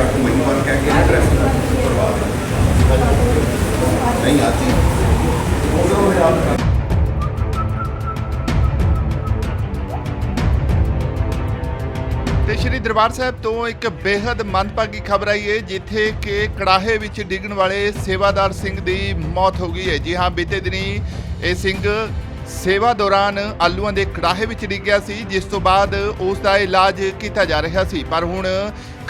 जहाँ को वही वन कह के ड्रेस करवा दें नहीं आती तो ਤੇ ਸ਼੍ਰੀ ਦਰਬਾਰ ਸਾਹਿਬ ਤੋਂ ਇੱਕ ਬੇहद ਮੰਦਭਾਗੀ ਖਬਰ ਆਈ ਹੈ, ਜਿੱਥੇ ਕਿ ਕੜਾਹੇ ਵਿੱਚ ਡਿੱਗਣ ਵਾਲੇ ਸੇਵਾਦਾਰ ਸਿੰਘ ਦੀ ਮੌਤ ਹੋ ਗਈ ਹੈ। ਜੀ ਹਾਂ, ਬੀਤੇ ਦਿਨੀ ਇਹ ਸਿੰਘ ਸੇਵਾ ਦੌਰਾਨ ਆਲੂਆਂ ਦੇ ਕੜਾਹੇ ਵਿੱਚ ਡਿੱਗਿਆ ਸੀ, ਜਿਸ ਤੋਂ ਬਾਅਦ ਉਸ ਦਾ ਇਲਾਜ ਕੀਤਾ ਜਾ ਰਿਹਾ ਸੀ। ਪਰ ਹੁਣ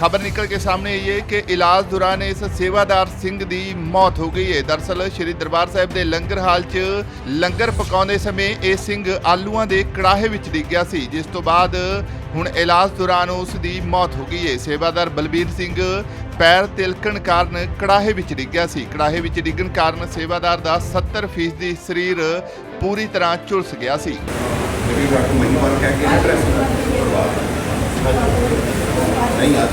ਖਬਰ ਨਿਕਲ ਕੇ ਸਾਹਮਣੇ ਆਈ ਹੈ ਕਿ ਇਲਾਜ ਦੌਰਾਨ ਇਸ ਸੇਵਾਦਾਰ ਸਿੰਘ ਦੀ ਮੌਤ ਹੋ ਗਈ ਹੈ। ਦਰਸਲ ਸ਼੍ਰੀ ਦਰਬਾਰ ਸਾਹਿਬ ਦੇ ਲੰਗਰ ਹਾਲ 'ਚ ਲੰਗਰ ਪਕਾਉਂਦੇ ਸਮੇਂ ਇਹ ਸਿੰਘ ਆਲੂਆਂ ਦੇ ਕੜਾਹੇ ਵਿੱਚ ਡਿੱਗ ਗਿਆ ਸੀ, ਜਿਸ ਤੋਂ ਬਾਅਦ ਹੁਣ ਇਲਾਜ ਦੌਰਾਨ ਉਸ ਦੀ ਮੌਤ ਹੋ ਗਈ ਹੈ। ਸੇਵਾਦਾਰ ਬਲਬੀਰ ਸਿੰਘ ਪੈਰ ਤਿਲਕਣ ਕਾਰਨ ਕੜਾਹੇ ਵਿੱਚ ਡਿੱਗ ਗਿਆ ਸੀ। ਕੜਾਹੇ ਵਿੱਚ ਡਿੱਗਣ ਕਾਰਨ ਸੇਵਾਦਾਰ ਦਾ 70% ਸਰੀਰ ਪੂਰੀ ਤਰ੍ਹਾਂ ਝੁਲਸ ਗਿਆ ਸੀ। ਨਹੀਂ ਆ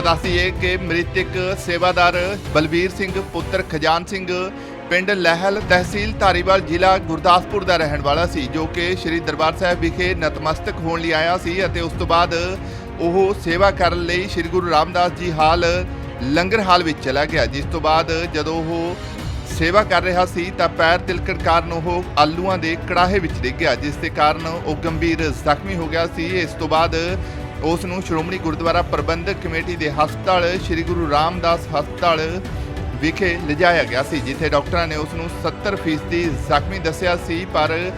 ਤਾਂ ਦੱਸੀਏ ਕਿ ਮ੍ਰਿਤਕ ਸੇਵਾਦਾਰ ਬਲਬੀਰ ਸਿੰਘ, ਪੁੱਤਰ ਖਜਾਨ ਸਿੰਘ, ਪਿੰਡ ਲਹਿਲ ਤਹਿਸੀਲ ਧਾਰੀਵਾਲ ਜ਼ਿਲ੍ਹਾ ਗੁਰਦਾਸਪੁਰ ਦਾ ਰਹਿਣ ਵਾਲਾ ਸੀ, ਜੋ ਕਿ ਸ੍ਰੀ ਦਰਬਾਰ ਸਾਹਿਬ ਵਿਖੇ ਨਤਮਸਤਕ ਹੋਣ ਲਈ ਆਇਆ ਸੀ ਅਤੇ ਉਸ ਤੋਂ ਬਾਅਦ ਉਹ ਸੇਵਾ ਕਰਨ ਲਈ ਸ੍ਰੀ ਗੁਰੂ ਰਾਮਦਾਸ ਜੀ ਹਾਲ ਲੰਗਰ ਹਾਲ ਵਿੱਚ ਚਲਾ ਗਿਆ, ਜਿਸ ਤੋਂ ਬਾਅਦ ਜਦੋਂ ਉਹ ਸੇਵਾ ਕਰ ਰਿਹਾ ਸੀ ਤਾਂ ਪੈਰ ਤਿਲਕਣ ਕਾਰਨ ਉਹ ਆਲੂਆਂ ਦੇ ਕੜਾਹੇ ਵਿੱਚ ਡਿੱਗ ਗਿਆ, ਜਿਸ ਦੇ ਕਾਰਨ ਉਹ ਗੰਭੀਰ ਜ਼ਖਮੀ ਹੋ ਗਿਆ ਸੀ। ਇਸ ਤੋਂ ਬਾਅਦ ਉਸ ਨੂੰ ਸ਼੍ਰੋਮਣੀ ਗੁਰਦੁਆਰਾ ਪ੍ਰਬੰਧਕ ਕਮੇਟੀ ਦੇ ਹਸਪਤਾਲ ਸ੍ਰੀ ਗੁਰੂ ਰਾਮਦਾਸ ਹਸਪਤਾਲ ਵਿਖੇ ਲਿਜਾਇਆ ਗਿਆ ਸੀ ਜਿੱਥੇ ਡਾਕਟਰਾਂ ਨੇ ਉਸ ਨੂੰ 70% ਜ਼ਖਮੀ ਦੱਸਿਆ ਸੀ ਪਰ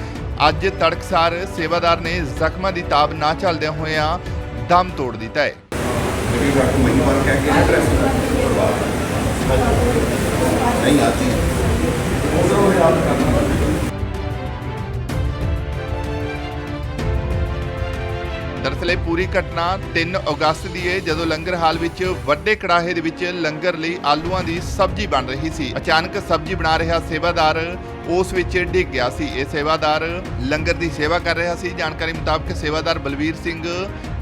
ਅੱਜ ਤੜਕਸਾਰ ਸੇਵਾਦਾਰ ਨੇ ਜ਼ਖਮਾਂ ਦੀ ਤਾਬ ਨਾ ਚੱਲਦਿਆਂ ਹੋਇਆਂ ਦਮ ਤੋੜ ਦਿੱਤਾ ਹੈ मेरी ट्रक वहीं पर कह के ट्रैफिक बर्बाद नहीं आती ਦਰਅਸਲ ਇਹ ਪੂਰੀ ਘਟਨਾ 3 ਅਗਸਤ ਦੀ ਹੈ ਜਦੋਂ ਲੰਗਰ ਹਾਲ ਵਿੱਚ ਵੱਡੇ ਕੜਾਹੇ ਦੇ ਵਿੱਚ ਲੰਗਰ ਲਈ ਆਲੂਆਂ ਦੀ ਸਬਜ਼ੀ ਬਣ ਰਹੀ ਸੀ। ਅਚਾਨਕ ਸਬਜ਼ੀ ਬਣਾ ਰਿਹਾ ਸੇਵਾਦਾਰ ਉਸ ਵਿੱਚ ਡਿੱਗ ਗਿਆ ਸੀ। ਇਹ ਸੇਵਾਦਾਰ ਲੰਗਰ ਦੀ ਸੇਵਾ ਕਰ ਰਿਹਾ ਸੀ। ਜਾਣਕਾਰੀ ਮੁਤਾਬਕ ਸੇਵਾਦਾਰ ਬਲਵੀਰ ਸਿੰਘ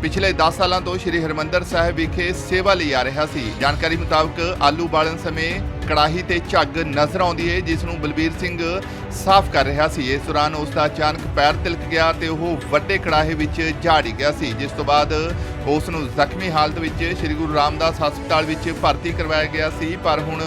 ਪਿਛਲੇ 10 ਸਾਲਾਂ ਤੋਂ ਸ੍ਰੀ ਹਰਮੰਦਰ ਸਾਹਿਬ ਵਿਖੇ ਸੇਵਾ ਲਈ ਆ ਰਿਹਾ ਸੀ। ਜਾਣਕਾਰੀ ਮੁਤਾਬਕ ਆਲੂ ਬਾਲਣ ਸਮੇਂ ਕੜਾਹੀ ਤੇ ਝੱਗ ਨਜ਼ਰ ਆਉਂਦੀ ਹੈ ਜਿਸ ਨੂੰ ਬਲਬੀਰ ਸਿੰਘ ਸਾਫ਼ ਕਰ ਰਿਹਾ ਸੀ। ਇਸ ਦੌਰਾਨ ਉਸ ਦਾ ਅਚਾਨਕ ਪੈਰ ਤਿਲਕ ਗਿਆ ਤੇ ਉਹ ਵੱਡੇ ਕੜਾਹੇ ਵਿੱਚ ਜਾ ਡਿੱਗ ਗਿਆ ਸੀ, ਜਿਸ ਤੋਂ ਬਾਅਦ ਉਸ ਨੂੰ ਜ਼ਖਮੀ ਹਾਲਤ ਵਿੱਚ ਸ੍ਰੀ ਗੁਰੂ ਰਾਮਦਾਸ ਹਸਪਤਾਲ ਵਿੱਚ ਭਰਤੀ ਕਰਵਾਇਆ ਗਿਆ ਸੀ। ਪਰ ਹੁਣ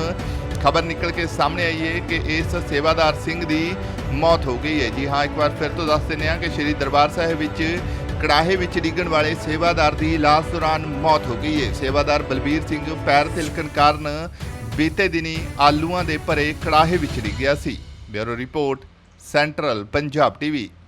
ਖਬਰ ਨਿਕਲ ਕੇ ਸਾਹਮਣੇ ਆਈ ਹੈ ਕਿ ਇਸ ਸੇਵਾਦਾਰ ਸਿੰਘ ਦੀ ਮੌਤ ਹੋ ਗਈ ਹੈ। ਜੀ ਹਾਂ, ਇੱਕ ਵਾਰ ਫਿਰ ਤੋਂ ਦੱਸ ਦਿੰਦੇ ਹਾਂ ਕਿ ਸ੍ਰੀ ਦਰਬਾਰ ਸਾਹਿਬ ਵਿੱਚ ਕੜਾਹੇ ਵਿੱਚ ਡਿੱਗਣ ਵਾਲੇ ਸੇਵਾਦਾਰ ਦੀ ਇਲਾਜ ਦੌਰਾਨ ਮੌਤ ਹੋ ਗਈ ਹੈ। ਸੇਵਾਦਾਰ ਬਲਬੀਰ ਸਿੰਘ ਪੈਰ ਤਿਲਕਣ ਕਾਰਨ ਬੀਤੇ ਦਿਨੀ ਆਲੂਆਂ ਦੇ ਭਰੇ ਕੜਾਹੇ ਵਿੱਚ ਡਿੱਗਿਆ ਸੀ। Bureau report, central Punjab TV.